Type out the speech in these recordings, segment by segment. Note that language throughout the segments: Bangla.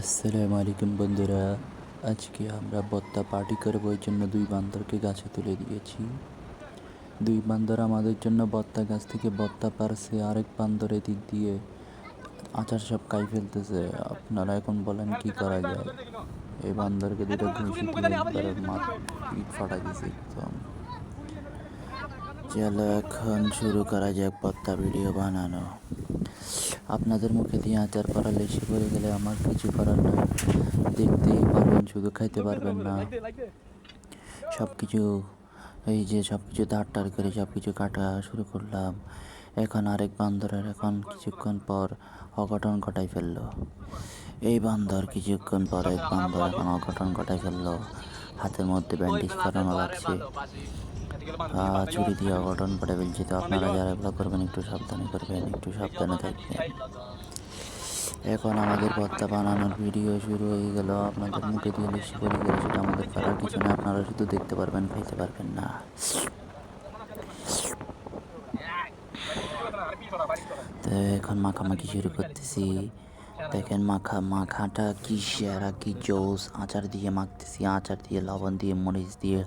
আসসালামু আলাইকুম বন্ধুরা, আজকে আমরা বত্তা পার্টি করব ওই জন্য দুই বান্দরকে গাছে তুলে দিয়েছি। দুই বান্দর আমাদের জন্য বত্তা গাছ থেকে বত্তা পারছে, আরেক বান্দর এদিক দিয়ে আচার সব কাই ফেলতেছে। আপনারা এখন বলেন কি করা যায়? এই বান্দরকে দুটো ঘুষি দিয়ে একবারে মাথ পিঠ ফাটাই দিছে একদম। চলো এখন শুরু করা যাক বত্তা ভিডিও বানানো। আপনাদের মুখে দিয়ে আচার করা লেসে পড়ে গেলে আমার কিছু করার নেই। দেখতেই পারবেন, শুধু খাইতে পারবেন না। সব কিছু এই যে সব কিছু ধার টার করে সব কিছু কাটা শুরু করলাম। এখন আরেক বান্দরের এখন কিছুক্ষণ পর অঘটন ঘটাই ফেলল। এই বান্দর কিছুক্ষণ পর এক বান্দর এখন অঘটন ঘটাই ফেলল। হাতের মধ্যে ব্যান্ডেজ করানো লাগছে। ছুরি দিয়ে অঘটন করে ফেলছি তো আপনারা যারা এগুলো করবেন, একটু সাবধানে করবেন, একটু সাবধানে থাকবেন। এখন আমাদের ভর্তা বানানোর ভিডিও শুরু হয়ে গেল। আপনাদের মুখে দিয়ে লিখে পড়ে গেল, সেটা আমাদের করার কিছু না আপনারা শুধু দেখতে পারবেন, খাইতে পারবেন না। তো এখন মাখামাখি শুরু করতেছি। দেখেন মাখা, মাখাটা কি সেরা, কি জোস। আচার দিয়ে মাখতেছি, আচার দিয়ে লবণ দিয়ে মরিচ দিয়ে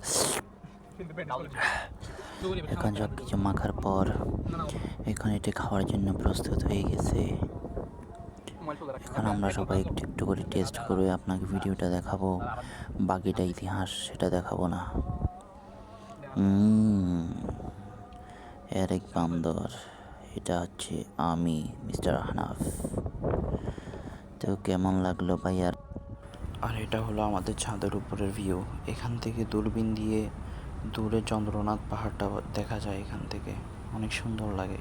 এখন সব কিছু মাখার পর এখন এটি খাওয়ার জন্য প্রস্তুত হয়ে গেছে। এখন আমরা সবাই একটু একটু করে টেস্ট করে আপনাকে ভিডিওটা দেখাবো। বাকিটা ইতিহাস সেটা দেখাবো না। এক বান্দর, এটা হচ্ছে আমি, মিস্টার হানাফ। তো কেমন লাগল ভাইয়ার? আর এটা হলো আমাদের ছাদের উপরের ভিউ এখান থেকে দূরবীন দিয়ে দূরে চন্দ্রনাথ পাহাড়টা দেখা যায় এখান থেকে। অনেক সুন্দর লাগে।